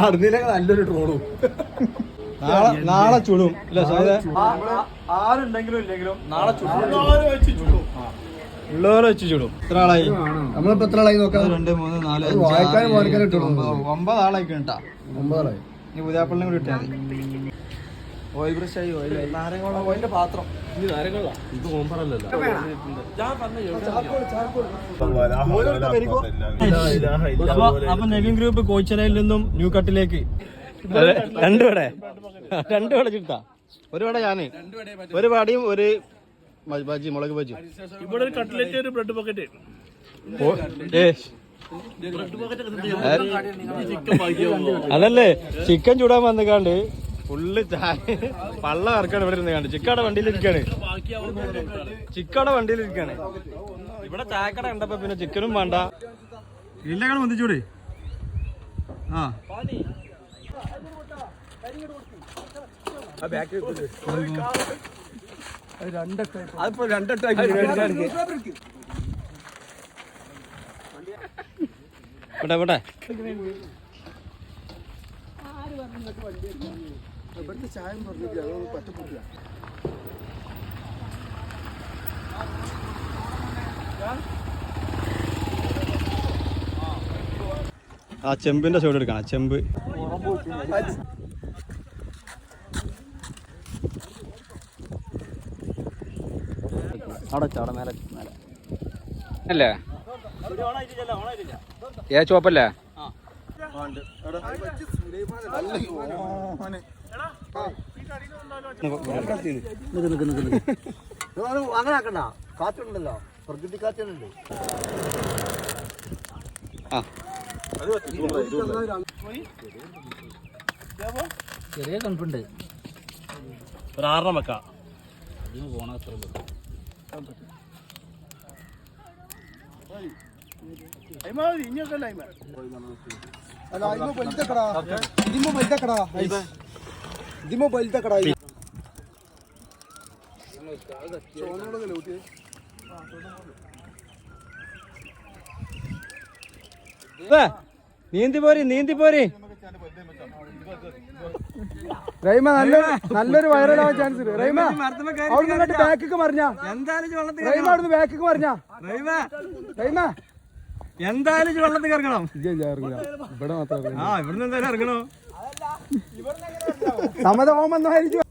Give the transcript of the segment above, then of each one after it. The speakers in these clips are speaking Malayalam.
നടന്നില്ലെങ്കിൽ നല്ലൊരു ട്രോളും നാളെ നാളെ ചുടും. ഇല്ല സാറേ. ആരുണ്ടെങ്കിലും ഇല്ലെങ്കിലും നാളെ ഉള്ളവരെ വെച്ച് ചുടും. എത്ര ആളായി? നമ്മളിപ്പോ എത്ര ആളായി നോക്കാം? രണ്ട് മൂന്ന് നാല് വായിക്കാൻ വായിക്കാനും ഏഴ്, ഇട്ടുള്ളൂ. ഒമ്പത് ഒമ്പത് ആളായി. ഇനി പുതിയാപ്പിളിനെ കൂടി ഇട്ടാൽ മതി. ഓയിൽ ബ്രഷ് ആയി ഓയിലായി ഓയിന്റെ പാത്രം. അപ്പൊ നെവിൻ ഗ്രൂപ്പ് കോച്ചറയിൽ നിന്നും ന്യൂ കട്ടിലേക്ക്. രണ്ടു വട. രണ്ടു വട ചിട്ട ഒരു വട ഞാൻ. ഒരു വടിയും ഒരു ബജി മുളക് ബജി. ഇവിടെ ഒരു കട്ട്ലറ്റ് ഒരു ബ്രെഡ് പോക്കറ്റ് അതല്ലേ ചിക്കൻ ചൂടാൻ വന്നിക്കാണ്ട് ഫുള്ള് ചായ. പള്ള കറക്കാണ് ഇവിടെ ഇരുന്ന് കണ്ട്. ചിക്കാടെ വണ്ടിയിലിരിക്കാണ്. ചിക്കാടെ വണ്ടിയിലിരിക്കാണ്. ഇവിടെ ചായക്കട കണ്ടപ്പോ പിന്നെ ചിക്കനും വേണ്ട. ഇല്ലകൾ വന്നിച്ചൂടെ ആ. അതിപ്പോ ഇവിടെ ഇവിടെ. ചായ പറഞ്ഞിട്ട് അതൊന്നും പറ്റപ്പില്ല ആ ചെമ്പിന്റെ സൈഡ് എടുക്കണം ചെമ്പ്. അടച്ചവിടെ മേലെ മേലെ. അല്ലേ? ഏ ചുവപ്പല്ലേ? അങ്ങനെ ആക്കണ്ട കാറ്റുണ്ടല്ലോ പ്രകൃതി കാറ്റുണ്ട് ചെറിയ തണുപ്പുണ്ട് ഒരു ആറെണ്ണം വെക്കാം അല്ല ഇതിമോ വലുതക്കടാ ഇതിമോ വലുതക്കടാ ഇതിമോ വലുതക്കടാ ദേ, നീന്തി പോരി നീന്തി പോരി. റൈമ നല്ലൊരു നല്ലൊരു വൈറലാവാൻ ചാൻസ് ഉണ്ട് റൈമ അവിടുന്ന് ഇങ്ങോട്ട് ബാക്കിക്ക് മറിഞ്ഞ. എന്തായാലും റൈമ അവിടുന്ന് ബാക്കിക്ക് മറിഞ്ഞ. റൈമ എന്തായാലും വെള്ളത്തിൽ ഇറങ്ങണം ഇവിടെ മാത്രം ആ ഇവിടുന്ന് എന്തായാലും ഇറങ്ങണോ? സമത ഓമെന്നായിരിക്കും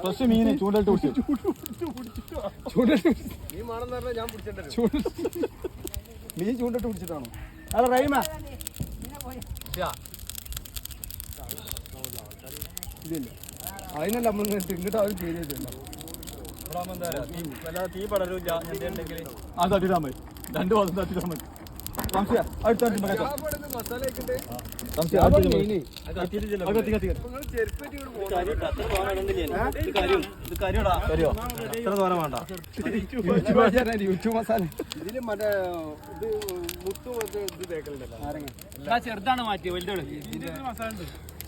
ഫ്രഷ് മീന് ചൂണ്ടലിട്ട് പിടിച്ചു മീൻ ചൂണ്ടിട്ട് പിടിച്ചിട്ടാണോ അല്ല റൈമ ഇതില്ല അതിനല്ല നമ്മൾ ഇങ്ങോട്ട് അവർ ചെയ്തിട്ടില്ല തീ പടരൂല്ല എന്തെങ്കിലും ആ തട്ടിടാൻ മതി. രണ്ടു തട്ടിടാൻ മതി. സംശയ അടുത്ത ഇത്ര തോനെ വേണ്ട. യൂട്യൂബ് മസാല. ഇതിൽ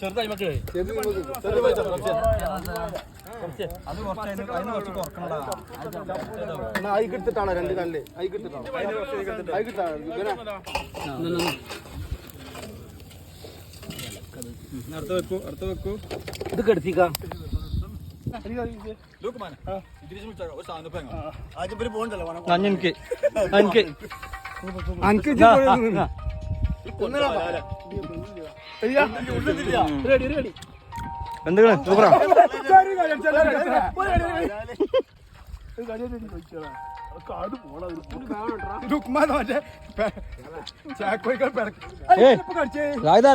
ചെറുതായി മക്കളെ. അയക്കെടുത്തിട്ടാണ് രണ്ട് കല്ല്? അയക്കെടുത്തിട്ടാണ് അയക്കെടുത്താണ് അടുത്ത് വെക്കൂ അടുത്ത് വെക്കൂ ഇത് കെടുത്തിക്കാം അഞ്ഞെനിക്ക് എനിക്ക്. എന്തുകൾ? സൂപ്പറാ.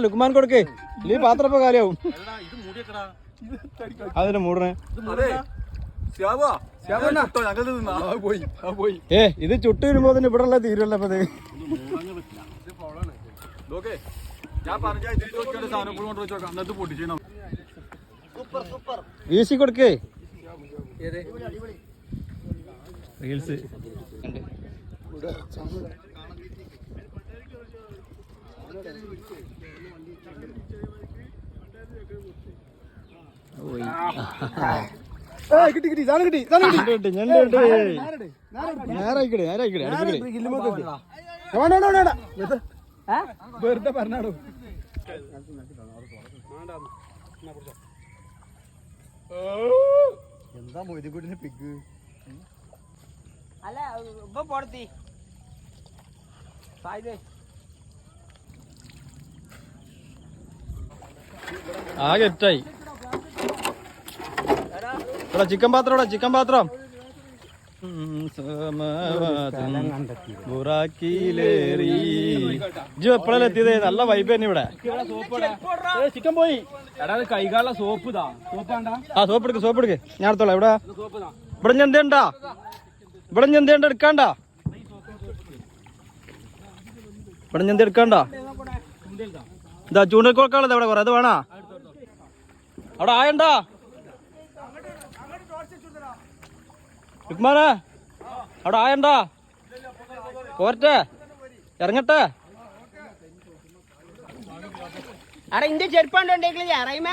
ലുക്മാൻ കൊടുക്കേ. ഈ പാത്രം ഇപ്പൊ കാലിയാവും. അതിന് മൂടണേ. ഏ ഇത് ചുട്ടു വരുമ്പോ തന്നെ ഇവിടെ ഉള്ള തീരുവല്ല ഞാൻ ഇത്. വീശി കൊടുക്കേ. റീൽസ്. കിട്ടി കിട്ടി സാധനം കിട്ടി സാധനം കിട്ടി. ഞണ്ട് കിട്ടി, ഞണ്ട് കിട്ടി. നേരായിക്കടെ നേരായിക്കടെ അടുപ്പിക്കടെ. വേണ്ട വേണ്ട വേണ്ട. വെറുതെ- വെറുതെ പറഞ്ഞാടോ. എന്താ മൊയ്തിക്കുട്ടിന് പിഗ് അല്ല ഇപ്പൊ പോടത്തി. സായിദേ. ആകെ എട്ടായി. ഇവിടെ ചിക്കൻ പാത്രം ഇവിടെ ചിക്കൻ പാത്രം. ബുറാക്കിയിലേറി ഇജ്ജ് എപ്പോഴല്ലേ എത്തിയത്? നല്ല വൈബ് തന്നെ ഇവിടെ. ചിക്കൻ പോയി. എടാ കൈകാലുള്ള സോപ്പ് ആ സോപ്പ് എടുക്ക് സോപ്പ് എടുക്ക്. ഞാൻ എടുത്തോളാം. ഇവിടെ ഇവിടെ ഞാൻ എന്തേണ്ടാ? ഇവിടെ ഞാൻ എന്തേണ്ട? എടുക്കാണ്ട? ഇവിടെ ഞാൻ എടുക്കാണ്ട? ഇതാ. ചൂണ്ടൽക്കോക്കാളത് ഇവിടെ കുറെ. അത് വേണോ? അവിടെ ആയണ്ടാ? ഉക്മാനെ അവിടെ ആയണ്ടാ? പോരട്ടെ ഇറങ്ങട്ടെ. അട ഇന്റെ ചെരുപ്പാണ്ടോണ്ടെങ്കിൽ റൈമ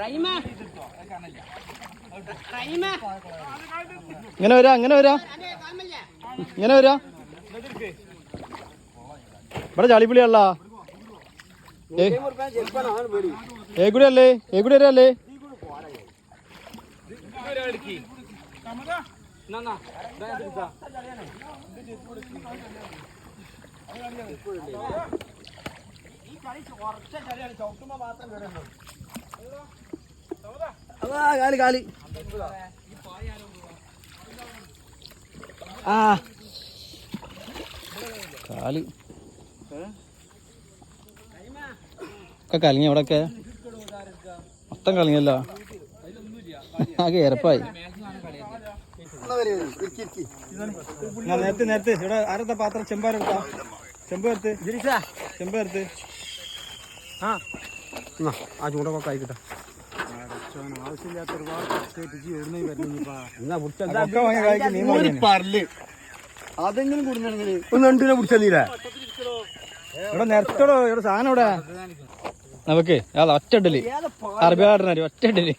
റൈമ റൈമ ഇങ്ങനെ വരാ ഇങ്ങനെ വരാ. ഇങ്ങനെ വരാ. ഇവിടെ ചാളിപ്പുളിയല്ല ഏകുടി അല്ലേ? ഏകുടി വരല്ലേ എന്നാ കാൽ കാൽ. ആ. കാൽ. ഒക്കെ കലങ്ങി മൊത്തം കലങ്ങിയല്ലോ. ആകെ ഇറപ്പായി നേരത്തെ നേരത്തെ ഇവിടെ ആരത്തെ പാത്രം ചെമ്പാരെടുത്താ ചെമ്പെടുത്ത് ചെമ്പെടുത്ത് ആ ചൂടൊക്കെ ആയിക്കിട്ടാ ആവശ്യമില്ലാത്ത ഒരുപാട് അതെങ്കിലും ഇവിടെ നേരത്തോടെ ഇവിടെ സാധനം ഇവിടെ നമുക്ക് അതാ ഒറ്റ ഇഡലി അറബി ആടണ ഒറ്റ ഇഡലി.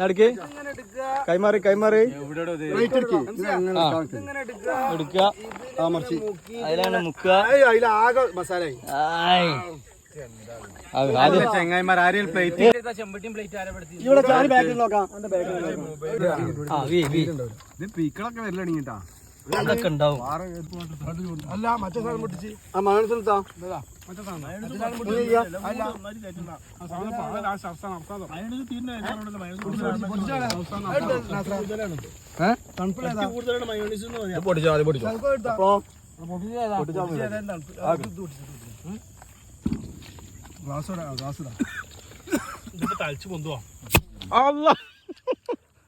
നടുക്ക്. കൈമാറി കൈമാറി. ആ. എടുക്കുക. അതിലാണ് മുക്കുക? അതിലാകെ മസാല ആയ്. അത് ആദ്യം ചെങ്ങായിമാർ ആരെയും പ്ലേറ്റ് ചെമ്പട്ടിയും പ്ലേറ്റ് ആരപ്പെടുത്തി ഇവിടെ ചാരി ബാക്കിൽ നോക്കാം. ആ, വീ, വീ. ഇത് പീക്കളൊക്കെ വരലണിട്ടാ അതൊക്കെ ഉണ്ടാവും. അല്ല മറ്റേ സാധനം പൊട്ടിച്ച്. ആ മകൻ സ്ഥലത്താ അല്ലാ.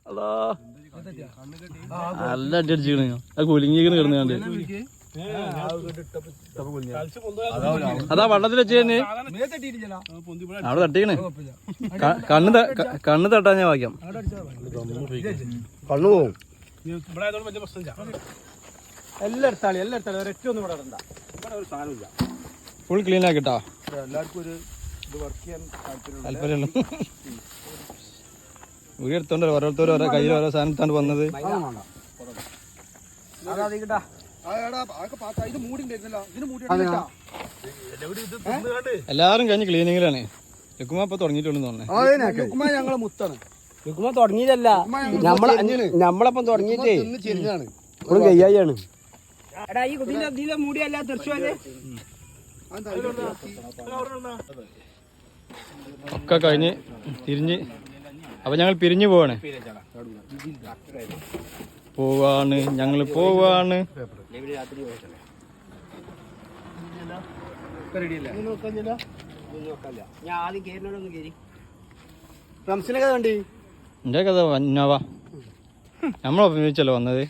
അല്ലാ. നല്ല അടിച്ചിക്കണ് ആ കുലുങ്ങിക്കണ് കിടന്ന് കണ്ട് അതാ വള്ളത്തിൽ വെച്ച് തന്നെ അവിടെ തട്ടിക്കണേ. കണ്ണ് കണ്ണ് തട്ടാ ഞാൻ വാക്യം കണ്ണു പോവും. എല്ലാ എടുത്താളി എല്ലാ എടുത്താളി ഒരൊറ്റ ഒന്നും ഇവിടെ ഇടണ്ട. ഫുൾ ക്ലീൻ ആക്കിട്ടോ. എല്ലാവർക്കും ഒരു ഇത് വർക്ക് ചെയ്യാൻ താല്പര്യമുള്ളൂ എടുത്തോണ്ട് ഓരോരുത്തരും ഓരോ കയ്യിൽ ഓരോ സാധനം എടുത്തോണ്ട് വന്നത്. ഇത് മൂടി ഉണ്ടായിരുന്നല്ലോ ഇതിന് മൂടി എല്ലാരും കഴിഞ്ഞ് ക്ലീനിങ്ങിലാണ്. ലുക്കുമ്പോ ഇപ്പൊ തുടങ്ങിയിട്ടുള്ളൂ തോന്നുന്നു. ഞങ്ങളെ മുത്താണ്. നമ്മളെ നമ്മളപ്പം തുടങ്ങിയിട്ടേ. കയ്യായാണ് എടാ ഈ ഇതിലെ മൂടിയല്ല തെറിച്ചു ഒക്കെ കഴിഞ്ഞ് തിരിഞ്ഞ്. അപ്പൊ ഞങ്ങൾ പിരിഞ്ഞു പോവാണ്. പോവാണ്. ഞങ്ങൾ പോവാണ്. എന്റെ കഥ വന്നവാ നമ്മളൊപ്പം ചോദിച്ചല്ലോ വന്നത്?